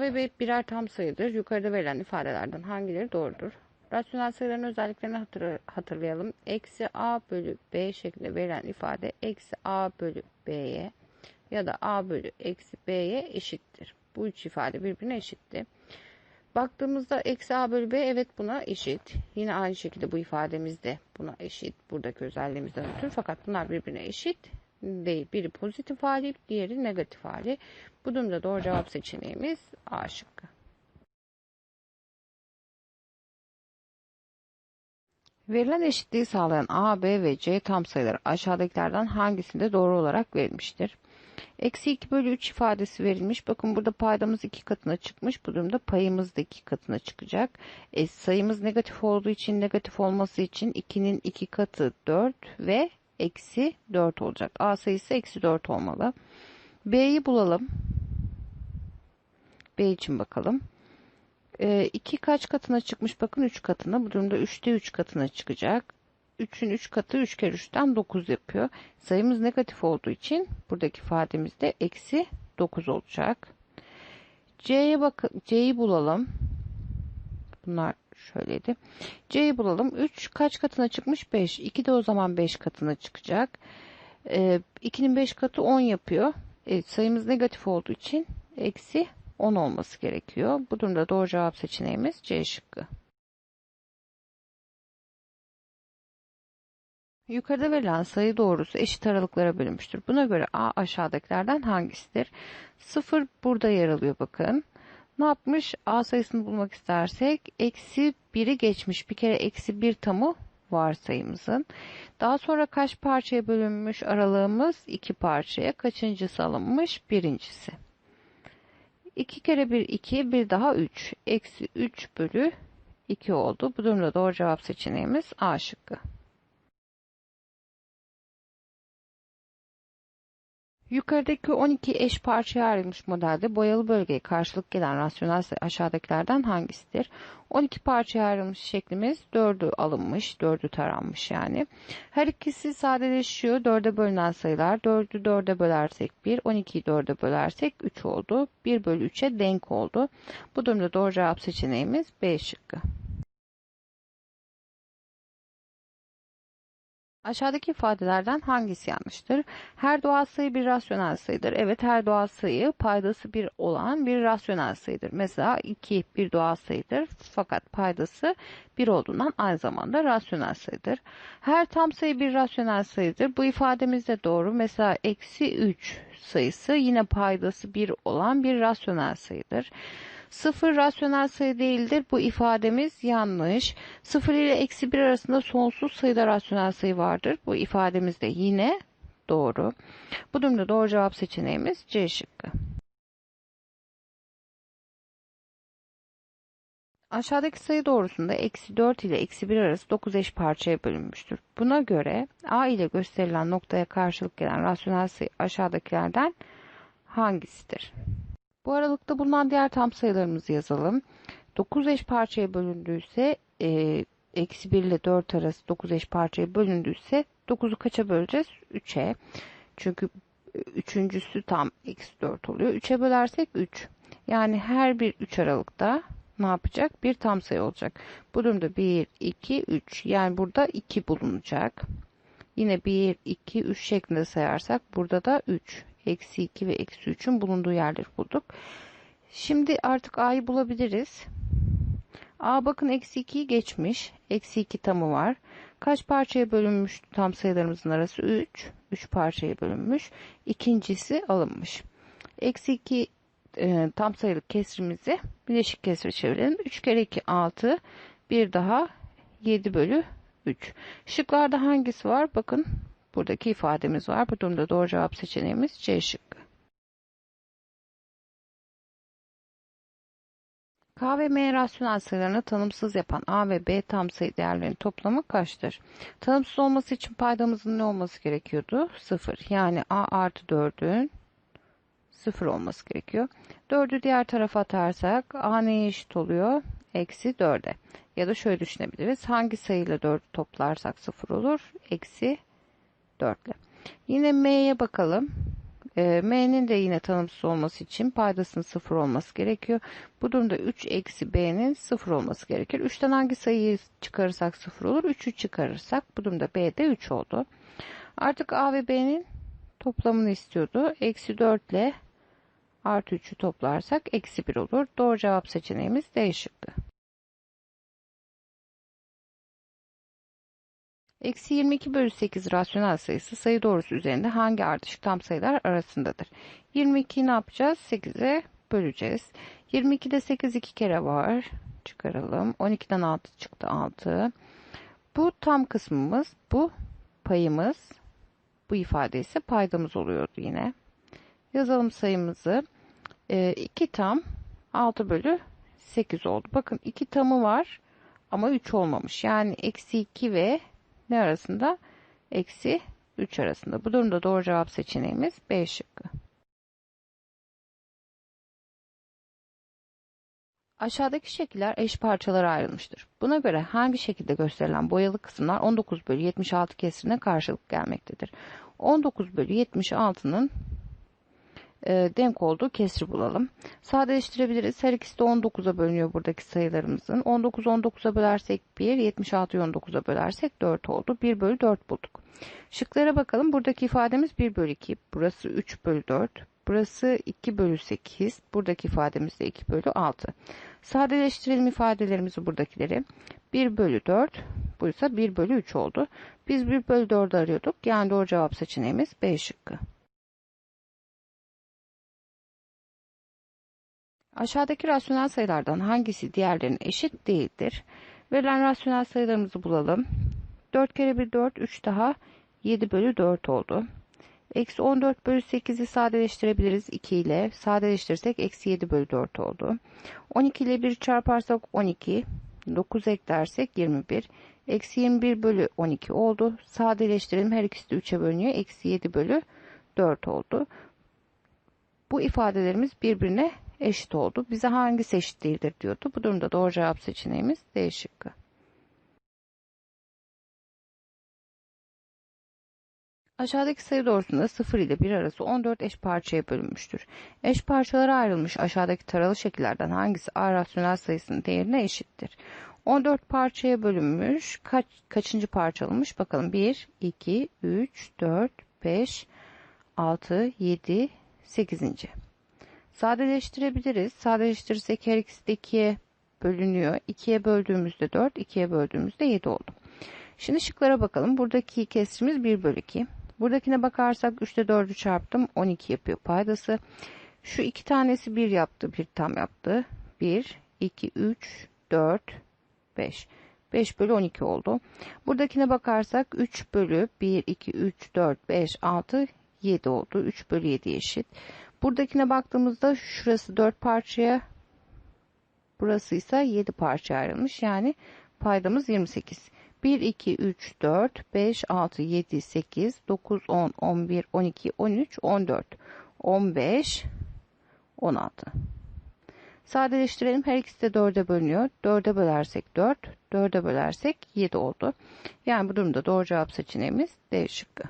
A ve birer tam sayıdır. Yukarıda verilen ifadelerden hangileri doğrudur? Rasyonel sayıların özelliklerini hatır- hatırlayalım. Eksi A bölü B şeklinde verilen ifade eksi A bölü B'ye ya da A bölü eksi B'ye eşittir. Bu üç ifade birbirine eşitti. Baktığımızda eksi A bölü B evet buna eşit. Yine aynı şekilde bu ifademiz de buna eşit. Buradaki özelliğimizden ötürü fakat bunlar birbirine eşit değil. Biri pozitif hali, diğeri negatif hali. Bu durumda doğru cevap seçeneğimiz A şıkkı. Verilen eşitliği sağlayan A, B ve C tam sayıları aşağıdakilerden hangisinde doğru olarak verilmiştir? Eksi 2 bölü 3 ifadesi verilmiş. Bakın burada paydamız 2 katına çıkmış. Bu durumda payımız da 2 katına çıkacak. E, sayımız negatif olduğu için negatif olması için 2'nin 2 katı 4 ve eksi 4 olacak. A sayısı eksi 4 olmalı. B'yi bulalım. B için bakalım. 2 kaç katına çıkmış? Bakın 3 katına. Bu durumda 3'te 3 katına çıkacak. 3'ün 3 katı 3 kere 3'ten 9 yapıyor. Sayımız negatif olduğu için buradaki ifademizde eksi 9 olacak. C'ye bakın. C'yi bulalım. Bunlar şöyleydi. C'yi bulalım. 3 kaç katına çıkmış? 5. 2 de o zaman 5 katına çıkacak. Ee, 2'nin 5 katı 10 yapıyor. Evet, sayımız negatif olduğu için eksi 10 olması gerekiyor. Bu durumda doğru cevap seçeneğimiz C şıkkı. Yukarıda verilen sayı doğrusu eşit aralıklara bölünmüştür. Buna göre A aşağıdakilerden hangisidir? 0 burada yer alıyor bakın. Ne yapmış? A sayısını bulmak istersek eksi 1'i geçmiş. Bir kere eksi 1 tamı var sayımızın. Daha sonra kaç parçaya bölünmüş aralığımız? 2 parçaya. Kaçıncısı alınmış? Birincisi. 2 kere 1 2 bir daha 3. Eksi 3 bölü 2 oldu. Bu durumda doğru cevap seçeneğimiz A şıkkı. Yukarıdaki 12 eş parçaya ayrılmış modelde boyalı bölgeye karşılık gelen rasyonel aşağıdakilerden hangisidir? 12 parçaya ayrılmış şeklimiz 4'ü alınmış, 4'ü taranmış yani. Her ikisi sadeleşiyor. 4'e bölünen sayılar 4'ü 4'e bölersek 1, 12'yi 4'e bölersek 3 oldu. 1 bölü 3'e denk oldu. Bu durumda doğru cevap seçeneğimiz B şıkkı. Aşağıdaki ifadelerden hangisi yanlıştır? Her doğal sayı bir rasyonel sayıdır. Evet her doğal sayı paydası bir olan bir rasyonel sayıdır. Mesela 2 bir doğal sayıdır fakat paydası 1 olduğundan aynı zamanda rasyonel sayıdır. Her tam sayı bir rasyonel sayıdır. Bu ifademiz de doğru. Mesela eksi 3 sayısı yine paydası 1 olan bir rasyonel sayıdır. Sıfır rasyonel sayı değildir. Bu ifademiz yanlış. Sıfır ile eksi bir arasında sonsuz sayıda rasyonel sayı vardır. Bu ifademiz de yine doğru. Bu durumda doğru cevap seçeneğimiz C şıkkı. Aşağıdaki sayı doğrusunda eksi 4 ile eksi 1 arası 9 eş parçaya bölünmüştür. Buna göre A ile gösterilen noktaya karşılık gelen rasyonel sayı aşağıdakilerden hangisidir? Bu aralıkta bulunan diğer tam sayılarımızı yazalım. 9 eş parçaya bölündüyse e, eksi 1 ile 4 arası 9 eş parçaya bölündüyse 9'u kaça böleceğiz? 3'e. Çünkü üçüncüsü tam eksi 4 oluyor. 3'e bölersek 3. Yani her bir 3 aralıkta ne yapacak? Bir tam sayı olacak. Bu durumda 1, 2, 3. Yani burada 2 bulunacak. Yine 1, 2, 3 şeklinde sayarsak burada da 3 eksi 2 ve eksi 3'ün bulunduğu yerleri bulduk. Şimdi artık a'yı bulabiliriz. A bakın eksi 2'yi geçmiş. Eksi 2 tamı var. Kaç parçaya bölünmüş tam sayılarımızın arası? 3. 3 parçaya bölünmüş. İkincisi alınmış. Eksi 2 e, tam sayılı kesrimizi bileşik kesre çevirelim. 3 kere 2 6. Bir daha 7 bölü 3. Şıklarda hangisi var? Bakın buradaki ifademiz var. Bu durumda doğru cevap seçeneğimiz C şıkkı. K ve M rasyonel sayılarını tanımsız yapan A ve B tam sayı değerlerinin toplamı kaçtır? Tanımsız olması için paydamızın ne olması gerekiyordu? 0. Yani A artı 4'ün 0 olması gerekiyor. 4'ü diğer tarafa atarsak A neye eşit oluyor? Eksi 4'e. Ya da şöyle düşünebiliriz. Hangi sayıyla 4'ü toplarsak 0 olur? Eksi 4 ile. Yine M'ye bakalım. E, M'nin de yine tanımsız olması için paydasının sıfır olması gerekiyor. Bu durumda 3 eksi B'nin sıfır olması gerekir. 3'ten hangi sayıyı çıkarırsak sıfır olur? 3'ü çıkarırsak bu durumda B'de 3 oldu. Artık A ve B'nin toplamını istiyordu. Eksi 4 ile artı 3'ü toplarsak eksi 1 olur. Doğru cevap seçeneğimiz D şıkkı. Eksi 22 bölü 8 rasyonel sayısı sayı doğrusu üzerinde hangi ardışık tam sayılar arasındadır? 22'yi ne yapacağız? 8'e böleceğiz. 22'de 8 iki kere var. Çıkaralım. 12'den 6 çıktı 6. Bu tam kısmımız. Bu payımız. Bu ifade ise paydamız oluyordu yine. Yazalım sayımızı. 2 e, tam 6 bölü 8 oldu. Bakın 2 tamı var ama 3 olmamış. Yani eksi 2 ve ne arasında? Eksi 3 arasında. Bu durumda doğru cevap seçeneğimiz B şıkkı. Aşağıdaki şekiller eş parçalara ayrılmıştır. Buna göre hangi şekilde gösterilen boyalı kısımlar 19 bölü 76 kesirine karşılık gelmektedir? 19 bölü 76'nın e, denk olduğu kesri bulalım. Sadeleştirebiliriz. Her ikisi de 19'a bölünüyor buradaki sayılarımızın. 19 19'a bölersek 1, 76'yı 19'a bölersek 4 oldu. 1 bölü 4 bulduk. Şıklara bakalım. Buradaki ifademiz 1 bölü 2. Burası 3 bölü 4. Burası 2 bölü 8. Buradaki ifademiz de 2 bölü 6. Sadeleştirelim ifadelerimizi buradakileri. 1 bölü 4. Bu ise 1 bölü 3 oldu. Biz 1 bölü 4'ü arıyorduk. Yani doğru cevap seçeneğimiz B şıkkı. Aşağıdaki rasyonel sayılardan hangisi diğerlerine eşit değildir? Verilen rasyonel sayılarımızı bulalım. 4 kere 1 4, 3 daha 7 bölü 4 oldu. Eksi 14 bölü 8'i sadeleştirebiliriz 2 ile. Sadeleştirirsek eksi 7 bölü 4 oldu. 12 ile 1 çarparsak 12. 9 eklersek 21. Eksi 21 bölü 12 oldu. Sadeleştirelim her ikisi de 3'e bölünüyor. Eksi 7 bölü 4 oldu. Bu ifadelerimiz birbirine eşit oldu. Bize hangisi eşit değildir diyordu. Bu durumda doğru cevap seçeneğimiz D şıkkı. Aşağıdaki sayı doğrusunda 0 ile 1 arası 14 eş parçaya bölünmüştür. Eş parçalara ayrılmış aşağıdaki taralı şekillerden hangisi A rasyonel sayısının değerine eşittir? 14 parçaya bölünmüş. Kaç, kaçıncı parçalınmış? Bakalım 1, 2, 3, 4, 5, 6, 7, 8. Sadeleştirebiliriz. Sadeleştirirsek her ikisi de 2'ye bölünüyor. 2'ye böldüğümüzde 4, 2'ye böldüğümüzde 7 oldu. Şimdi şıklara bakalım. Buradaki kesrimiz 1 bölü 2. Buradakine bakarsak 3'te 4'ü çarptım. 12 yapıyor paydası. Şu iki tanesi 1 yaptı. Bir tam yaptı. 1, 2, 3, 4, 5. 5 bölü 12 oldu. Buradakine bakarsak 3 bölü 1, 2, 3, 4, 5, 6, 7 oldu. 3 bölü 7 eşit. Buradakine baktığımızda şurası 4 parçaya burası ise 7 parçaya ayrılmış. Yani paydamız 28. 1, 2, 3, 4, 5, 6, 7, 8, 9, 10, 11, 12, 13, 14, 15, 16. Sadeleştirelim. Her ikisi de 4'e bölünüyor. 4'e bölersek 4, 4'e bölersek 7 oldu. Yani bu durumda doğru cevap seçeneğimiz D şıkkı.